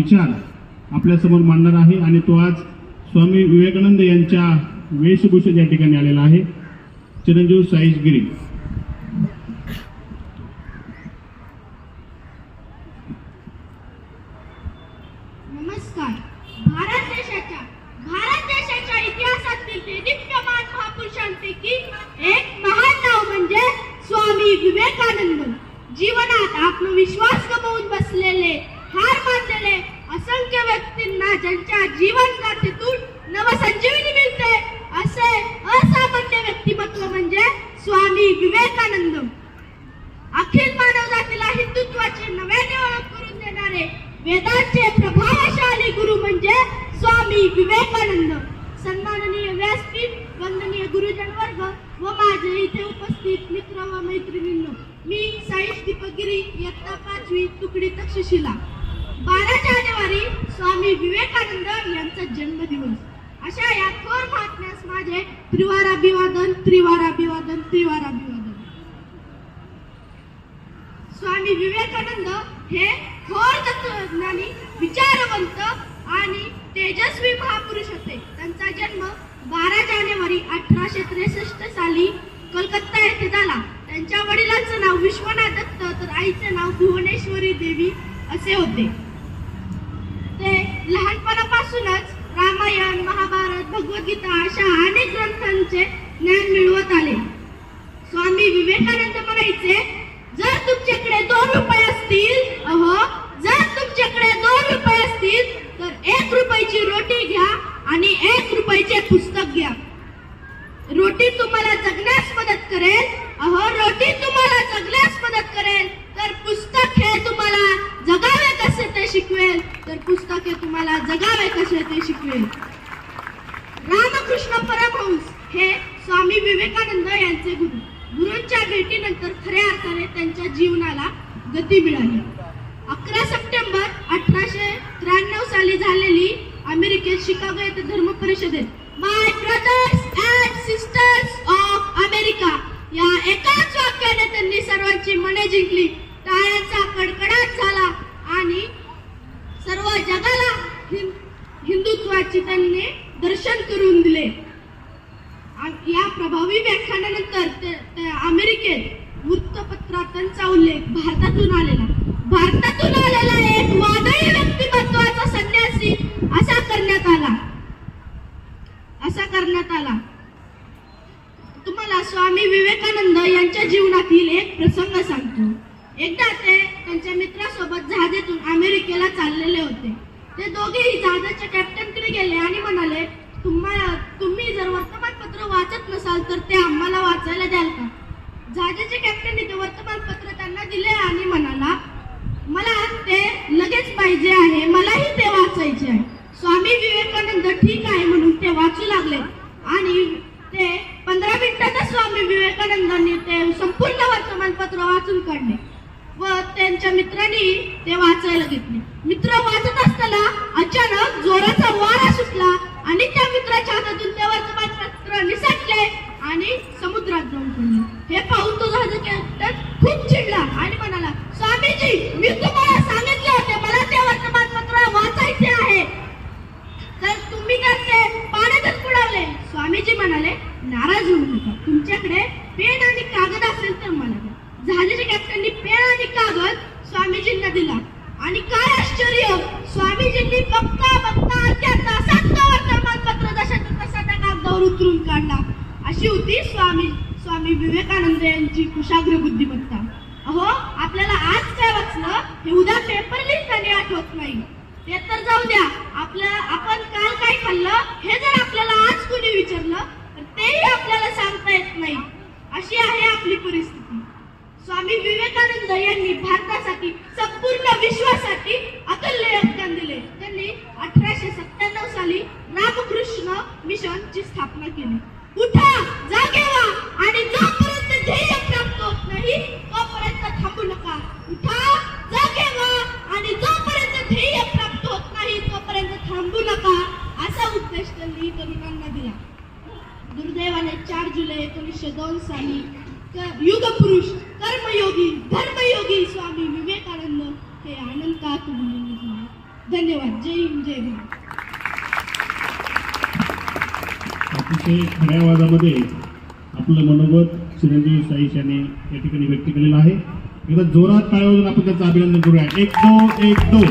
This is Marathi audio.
विचार आपल्यासमोर मांडणार आहे आणि तो आज स्वामी विवेकानंद यांच्या वेशभूषेत या ठिकाणी आलेला आहे. चिरंजीव साईश गिरी. नमस्कार. भारत देशाच्या भारत देशाच्या इतिहासातील ते दिव्यमान महापुरुषांपैकी एक महान नाव म्हणजे स्वामी विवेकानंद. जीवनात आत्मविश्वास गमावून बसलेले व्यक्तींना ज्यांच्या जीवन गाथेतून नवसंजीवनी मिळते असे असामान्य व्यक्तिमत्व म्हणजे स्वामी विवेकानंद अखिल मानव जातीला हिंदुत्वाची नव्याने ओळख करून देणारे वेदांचे प्रभावशाली गुरु म्हणजे स्वामी विवेकानंद. सन्माननीय व्यासपीठ वंदनीय गुरुजन वर्ग व माझे इथे उपस्थित मित्र व मैत्रिणींनो मी साईश दीपगिरी इयत्ता पाचवी तुकडी तक्षशिला. बारा स्वामी विवेकानंद यांचा जन्मदिवस. अशा या थोर महात्म्यास माझे त्रिवार अभिवादन त्रिवार अभिवादन त्रिवार अभिवादन स्वामी विवेकानंद हे थोर तत्वज्ञानी विचारवंत आणि तेजस्वी महापुरुष होते. त्यांचा जन्म बारा जानेवारी अठराशे त्रेसष्ट साली कलकत्ता येथे झाला. त्यांच्या वडिलांचं नाव विश्वनाथ दत्त तर आईचं नाव भुवनेश्वरी देवी असे होते. kasunod, Ramayan, Mahabharata, परमहंस हे स्वामी विवेकानंद यांचे गुरु. गुरूंच्या भेटीनंतर खऱ्या अर्थाने त्यांच्या जीवनाला गती मिळाली. अकरा सप्टेंबर अठराशे त्र्याण्णव साली झालेली अमेरिकेत शिकागो येथे धर्म परिषदेत my brothers and sisters of America या एकाच वाक्याने त्यांनी सर्वांची मने जिंकली टाळ्यांचा कडकडाट झाला आणि सर्व जगाला हिं- हिंदुत्वाची त्यांनी दर्शन करून दिले आ- या प्रभावी व्याख्यानानंतर ते- ते अमेरिकेत वृत्तपत्रात त्यांचा उल्लेख भारतातून आलेला. भारतातून आलेला एक वादळी व्यक्तिमत्वाचा संन्यासी असा करण्यात आला. असा करण्यात आला. तुम्हाला स्वामी विवेकानंद यांच्या जीवनातील एक प्रसंग सांगतो. एकदा ते त्यांच्या मित्रासोबत जहाजेतून अमेरिकेला चाललेले होते. ते दोघेही जहाजाच्या कॅप्टनकडे गेले आणि म्हणाले तुम्हाला तुम्ही जर वर्तमानपत्र वाचत नसाल तर ते आम्हाला वाचायला द्या का जहाजाचे कॅप्टनने ते वर्तमानपत्र त्यांना दिले आणि म्हणाला मला ते लगेच पाहिजे आहे मलाही ते वाचायचे आहे स्वामी विवेकानंद ठीक आहे म्हणून ते वाचू लागले आणि ते पंधरा मिनिटातच स्वामी विवेकानंदांनी ते संपूर्ण वर्तमानपत्र वाचून काढले व माझ्या मित्रांनी ते वाचायला घेतले. मित्र वाचत असताना अचानक जोराचा वारा सुटला आणि त्या मित्राच्या हातातून ते वर्तमानपत्र निसटले आणि समुद्रात जाऊन पडले. हे पाहून तो जहाज कॅप्टन खूप चिडला आणि म्हणाला स्वामीजी मी तुम्हाला सांगितले होते मला ते वर्तमानपत्र वाचायचे आहे. तर तुम्ही तर ते पाण्यातच बुडवले. स्वामीजी म्हणाले नाराज होऊ नका. तुमच्याकडे पेन आणि कागद असेल तर मला द्या. जहाजाच्या कॅप्टननी पेन आणि कागद स्वामीजींना दिला. आणि काय आश्चर्य स्वामीजींनी बघता बघता त्याचा सातवा वर्तमानपत्र जशाच्या तसा त्या कागदावर उतरून काढला. अशी होती स्वामी स्वामी विवेकानंद यांची कुशाग्र बुद्धिमत्ता. अहो आपल्याला आज काय वाचलं हे उद्या पेपर लिहिताना आठवत नाही. ते तर जाऊ द्या आपलं आपण काल काय खाल्लं हे जर आपल्याला आज कुणी विचारलं तर तेही आपल्याला सांगता येत नाही. अशी आहे आपली परिस्थिती. स्वामी विवेकानंद यांनी भारतासाठी संपूर्ण विश्वासाठी अतुल्य योगदान दिले. त्यांनी अठराशे सत्त्याण्णव साली रामकृष्ण मिशनची स्थापना केली. उठा जागे व्हा आणि जोपर्यंत ध्येय प्राप्त होत नाही तोपर्यंत थांबू नका. उठा जागे व्हा आणि जोपर्यंत ध्येय प्राप्त होत नाही तोपर्यंत थांबू नका असा उद्देश त्यांनी तरुणांना दिला. दुर्दैवाने चार जुलै एकोणीसशे दोन साली युग पुरुष कर्मयोगी धर्मयोगी स्वामी विवेकानंद हे अनंतात विलीन धन्यवाद. जय हिंद जय भारत. अतिशय खऱ्या आवाजामध्ये आपलं मनोगत चिरंजीव साईश यांनी या ठिकाणी व्यक्त केलेलं आहे. एकदा जोरात टाळ्या वाजवून आपण त्याचं अभिनंदन करूया. एक दो एक दो